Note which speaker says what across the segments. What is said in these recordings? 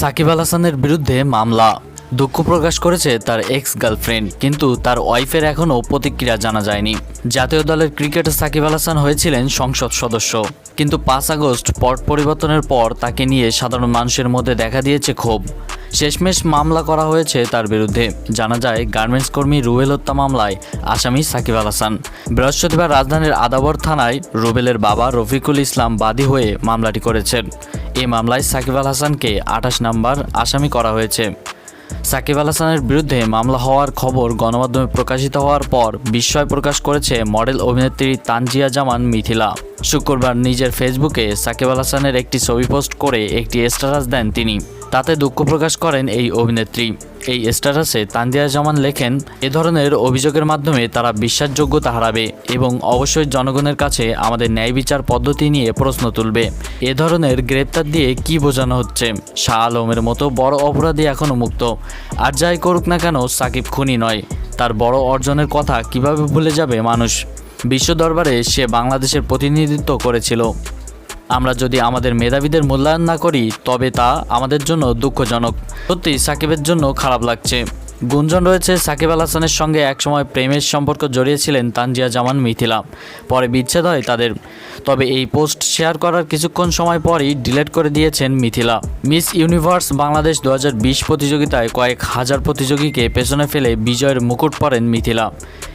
Speaker 1: সাকিব আল হাসানের বিরুদ্ধে মামলা। দুঃখ প্রকাশ করেছে তার এক্স গার্লফ্রেন্ড কিন্তু তার ওয়াইফের এখনও প্রতিক্রিয়া জানা যায়নি। জাতীয় দলের ক্রিকেটার সাকিব আল হাসান হয়েছিলেন সংসদ সদস্য। কিন্তু পাঁচ আগস্ট পট পরিবর্তনের পর তাকে নিয়ে সাধারণ মানুষের মধ্যে দেখা দিয়েছে ক্ষোভ। শেষমেশ মামলা করা হয়েছে তার বিরুদ্ধে। জানা যায়, গার্মেন্টস কর্মী রুবেল হত্যা মামলায় আসামি সাকিব আল হাসান। বৃহস্পতিবার রাজধানীর আদাবর থানায় রুবেলের বাবা রফিকুল ইসলাম বাদী হয়ে মামলাটি করেছেন। এই মামলায় সাকিব আল হাসানকে আঠাশ নাম্বার আসামি করা হয়েছে। সাকিব আল হাসানের বিরুদ্ধে মামলা হওয়ার খবর গণমাধ্যমে প্রকাশিত হওয়ার পর বিস্ময় প্রকাশ করেছে মডেল অভিনেত্রী তানজিয়া জামান মিথিলা। শুক্রবার নিজের ফেসবুকে সাকিব আল হাসানের একটি ছবি পোস্ট করে একটি স্ট্যাটাস দেন তিনি। তাতে দুঃখ প্রকাশ করেন এই অভিনেত্রী। এই স্ট্যাটাসে তান্দিয়া জামান লেখেন, এ ধরনের অভিযোগের মাধ্যমে তারা বিশ্বাসযোগ্যতা হারাবে এবং অবশ্যই জনগণের কাছে আমাদের ন্যায় বিচার পদ্ধতি নিয়ে প্রশ্ন তুলবে। এ ধরনের গ্রেপ্তার দিয়ে কি বোঝানো হচ্ছে? শাহ আলমের মতো বড় অপরাধী এখনও মুক্ত। আর যাই করুক না কেন, সাকিব খুনি নয়। তার বড় অর্জনের কথা কীভাবে ভুলে যাবে মানুষ? বিশ্ব দরবারে সে বাংলাদেশের প্রতিনিধিত্ব করেছিল। আমরা যদি আমাদের মেধাবীদের মূল্যায়ন না করি, তবে তা আমাদের জন্য দুঃখজনক। সত্যি, সাকিবের জন্য খারাপ লাগছে। গুঞ্জন রয়েছে সাকিব আল হাসানের সঙ্গে একসময় প্রেমের সম্পর্ক জড়িয়েছিলেন তানজিয়া জামান মিথিলা। পরে বিচ্ছেদ হয় তাদের। তবে এই পোস্ট শেয়ার করার কিছুক্ষণ সময় পরই ডিলিট করে দিয়েছেন মিথিলা। মিস ইউনিভার্স বাংলাদেশ দু হাজার বিশ প্রতিযোগিতায় কয়েক হাজার প্রতিযোগীকে পেছনে ফেলে বিজয়ের মুকুট পরেন মিথিলা।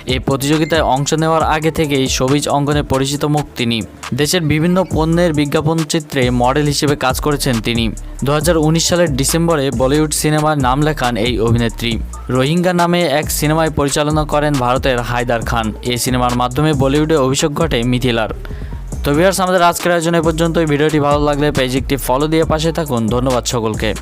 Speaker 1: এই প্রতিযোগিতায় অংশ নেওয়ার আগে থেকেই সবিজ অঙ্গনে পরিচিত মুখ তিনি। দেশের বিভিন্ন পণ্যের বিজ্ঞাপন চিত্রে মডেল হিসেবে কাজ করেছেন তিনি। দু হাজার উনিশ সালের ডিসেম্বরে বলিউড সিনেমার নাম লেখান এই অভিনেত্রী। রোহিঙ্গা নামে এক সিনেমায় পরিচালনা করেন ভারতের হায়দার খান। এই সিনেমার মাধ্যমে বলিউডে অভিষেক ঘটে মিথিলার। তো আমাদের আজকের আয়োজন এ পর্যন্ত ভিডিওটি ভালো লাগলে পেজ একটি ফলো দিয়ে পাশে থাকুন। ধন্যবাদ সকলকে।